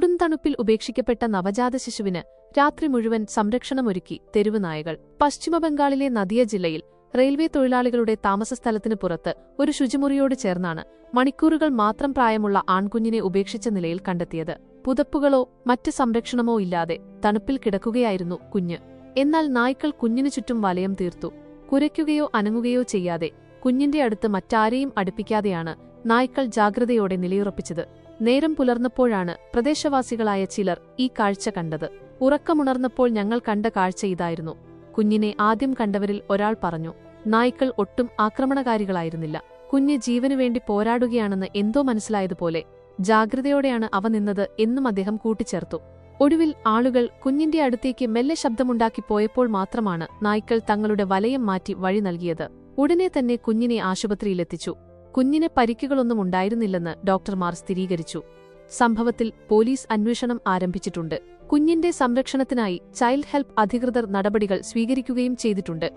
കൊടുംതണുപ്പിൽ ഉപേക്ഷിക്കപ്പെട്ട നവജാത ശിശുവിന് രാത്രി മുഴുവൻ സംരക്ഷണമൊരുക്കി തെരുവ് നായകൾ. പശ്ചിമബംഗാളിലെ നദിയ ജില്ലയിൽ റെയിൽവേ തൊഴിലാളികളുടെ താമസസ്ഥലത്തിന് പുറത്ത് ഒരു ശുചിമുറിയോട് ചേർന്നാണ് മണിക്കൂറുകൾ മാത്രം പ്രായമുള്ള ആൺകുഞ്ഞിനെ ഉപേക്ഷിച്ച നിലയിൽ കണ്ടെത്തിയത്. പുതപ്പുകളോ മറ്റ് സംരക്ഷണമോ ഇല്ലാതെ തണുപ്പിൽ കിടക്കുകയായിരുന്നു കുഞ്ഞ്. എന്നാൽ നായ്ക്കൾ കുഞ്ഞിനു ചുറ്റും വലയം തീർത്തു. കുരയ്ക്കുകയോ അനങ്ങുകയോ ചെയ്യാതെ കുഞ്ഞിന്റെ അടുത്ത് മറ്റാരെയും അടുപ്പിക്കാതെയാണ് നായ്ക്കൾ ജാഗ്രതയോടെ നിലയുറപ്പിച്ചത്. നേരം പുലർന്നപ്പോഴാണ് പ്രദേശവാസികളായ ചിലർ ഈ കാഴ്ച കണ്ടത്. ഉറക്കമുണർന്നപ്പോൾ ഞങ്ങൾ കണ്ട കാഴ്ച ഇതായിരുന്നു. കുഞ്ഞിനെ ആദ്യം കണ്ടവരിൽ ഒരാൾ പറഞ്ഞു നായ്ക്കൾ ഒട്ടും ആക്രമണകാരികളായിരുന്നില്ല. കുഞ്ഞ് ജീവനുവേണ്ടി പോരാടുകയാണെന്ന് എന്തോ മനസ്സിലായതുപോലെ ജാഗ്രതയോടെയാണ് അവ നിന്നത് എന്നും അദ്ദേഹം കൂട്ടിച്ചേർത്തു. ഒടുവിൽ ആളുകൾ കുഞ്ഞിന്റെ അടുത്തേക്ക് മെല്ലെ ശബ്ദമുണ്ടാക്കി പോയപ്പോൾ മാത്രമാണ് നായ്ക്കൾ തങ്ങളുടെ വലയം മാറ്റി വഴി നൽകിയത്. ഉടനെ തന്നെ കുഞ്ഞിനെ ആശുപത്രിയിലെത്തിച്ചു. കുഞ്ഞിന് പരിക്കുകളൊന്നും ഉണ്ടായിരുന്നില്ലെന്ന് ഡോക്ടർമാർ സ്ഥിരീകരിച്ചു. സംഭവത്തിൽ പോലീസ് അന്വേഷണം ആരംഭിച്ചിട്ടുണ്ട്. കുഞ്ഞിന്റെ സംരക്ഷണത്തിനായി ചൈൽഡ് ഹെൽപ്പ് അധികൃതർ നടപടികൾ സ്വീകരിക്കുകയും ചെയ്തിട്ടുണ്ട്.